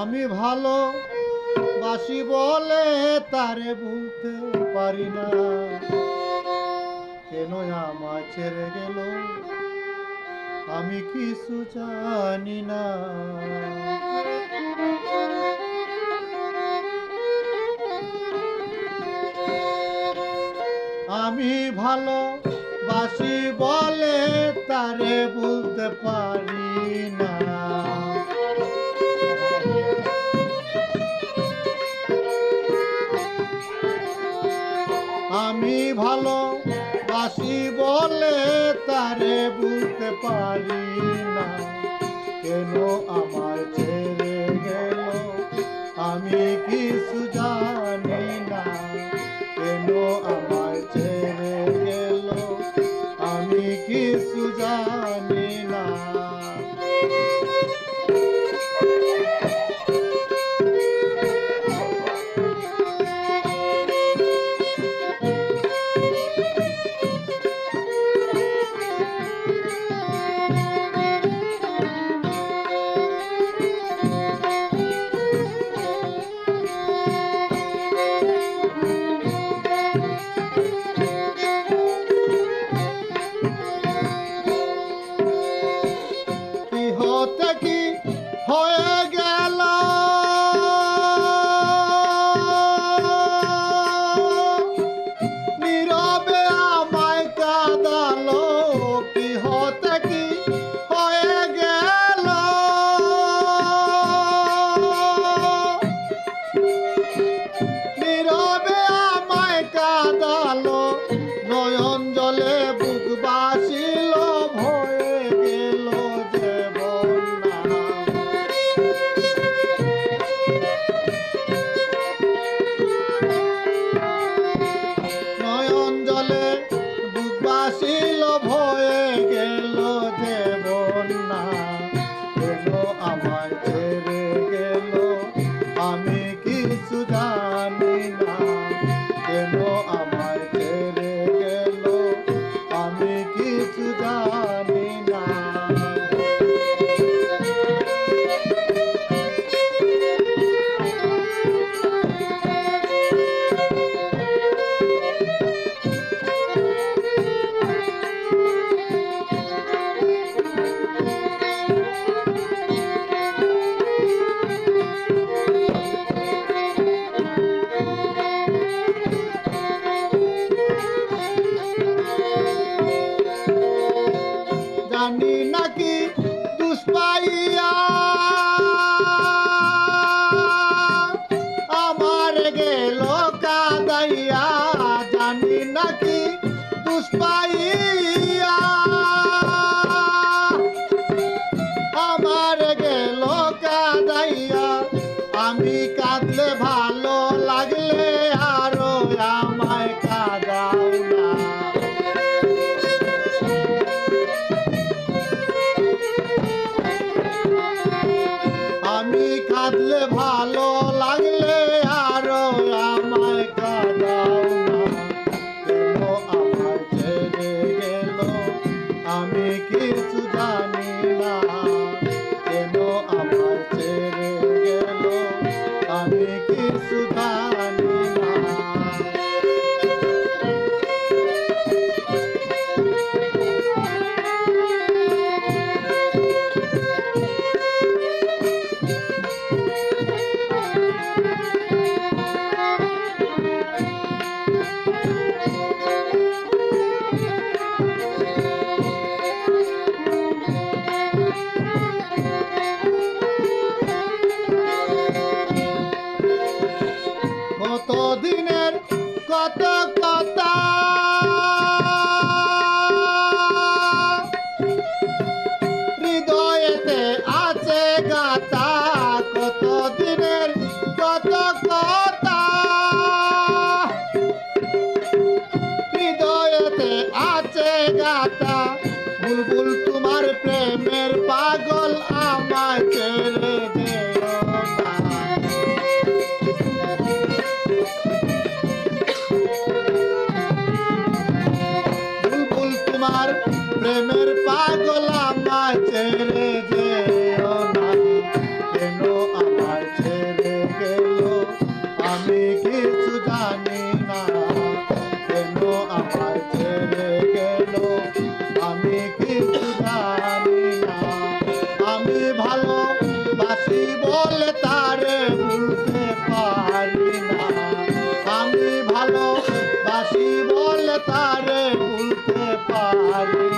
আমি ভালো বাসি বলে তারে ভুলতে পারি না। কেন আমায় ছেড়ে গেল? আমি কিছু জানি না। আমি ভালো বাসি বলে তারে বলতে পারি না। ভালো, বাসি বলে তারে বুঝতে পারি না। কেন আমার ছেড়ে গেল? আমি কিছু জানি না। কেন আমার ছেড়ে গেল? আমি কিছু হতে কি হয়ে গেল? নীরবে আমায় কাঁদালো কাঁদালো জানি নাকি দুষ্পাইয়া আমার গেল কাদাইয়া জানি নাকি দুষ্পাইয়া কাঁদলে ভালো লাগলে আরও আমায় কাঁদাও না। আমার ছেড়ে গেল আমি কিছু জানি বুলবুল তোমার প্রেমের পাগল আমায় ছেড়ে বুলবুল তোমার প্রেমের পাগল আমায় ছেড়ে বলে তারে ভুলতে পারি।